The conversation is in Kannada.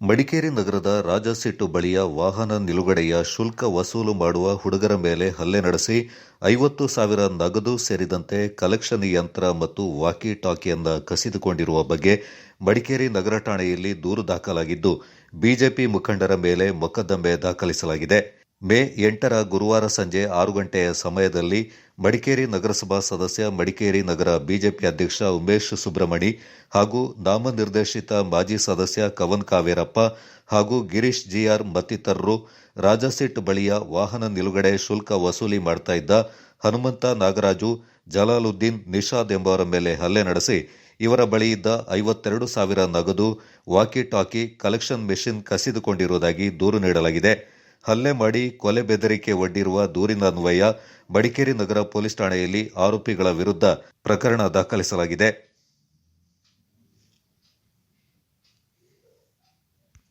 ಮಡಿಕೇರಿ ನಗರದ ರಾಜಸೆಟ್ಟು ಬಳಿಯ ವಾಹನ ನಿಲುಗಡೆಯ ಶುಲ್ಕ ವಸೂಲು ಮಾಡುವ ಹುಡುಗರ ಮೇಲೆ ಹಲ್ಲೆ ನಡೆಸಿ ಐವತ್ತು ಸಾವಿರ ನಗದು ಸೇರಿದಂತೆ ಕಲೆಕ್ಷನ್ ಯಂತ್ರ ಮತ್ತು ವಾಕಿ ಟಾಕಿಯನ್ನ ಕಸಿದುಕೊಂಡಿರುವ ಬಗ್ಗೆ ಮಡಿಕೇರಿ ನಗರ ಠಾಣೆಯಲ್ಲಿ ದೂರು ದಾಖಲಾಗಿದ್ದು, ಬಿಜೆಪಿ ಮುಖಂಡರ ಮೇಲೆ ಮೊಕದ್ದಮೆ ದಾಖಲಿಸಲಾಗಿದೆ. ಮೇ ಎಂಟರ ಗುರುವಾರ ಸಂಜೆ ಆರು ಗಂಟೆಯ ಸಮಯದಲ್ಲಿ ಮಡಿಕೇರಿ ನಗರಸಭಾ ಸದಸ್ಯ ಮಡಿಕೇರಿ ನಗರ ಬಿಜೆಪಿ ಅಧ್ಯಕ್ಷ ಉಮೇಶ್ ಸುಬ್ರಮಣಿ ಹಾಗೂ ನಾಮನಿರ್ದೇಶಿತ ಮಾಜಿ ಸದಸ್ಯ ಕವನ್ ಕಾವೇರಪ್ಪ ಹಾಗೂ ಗಿರೀಶ್ ಜಿಆರ್ ಮತ್ತಿತರರು ರಾಜಾಸಿಟ್ ಬಳಿಯ ವಾಹನ ನಿಲುಗಡೆ ಶುಲ್ಕ ವಸೂಲಿ ಮಾಡ್ತಾ ಇದ್ದ ಹನುಮಂತ ನಾಗರಾಜು, ಜಲಾಲುದ್ದೀನ್ ನಿಷಾದ್ ಎಂಬವರ ಮೇಲೆ ಹಲ್ಲೆ ನಡೆಸಿ ಇವರ ಬಳಿ ಇದ್ದ ಐವತ್ತೆರಡು ಸಾವಿರ ನಗದು ವಾಕಿ ಟಾಕಿ ಕಲೆಕ್ಷನ್ ಮೆಷಿನ್ ಕಸಿದುಕೊಂಡಿರುವುದಾಗಿ ದೂರು ನೀಡಲಾಗಿದೆ. ಹಲ್ಲೆ ಮಾಡಿ ಕೊಲೆ ಬೆದರಿಕೆ ಒಡ್ಡಿರುವ ದೂರಿನ ಅನ್ವಯ ಮಡಿಕೇರಿ ನಗರ ಪೊಲೀಸ್ ಠಾಣೆಯಲ್ಲಿ ಆರೋಪಿಗಳ ವಿರುದ್ಧ ಪ್ರಕರಣ ದಾಖಲಿಸಲಾಗಿದೆ.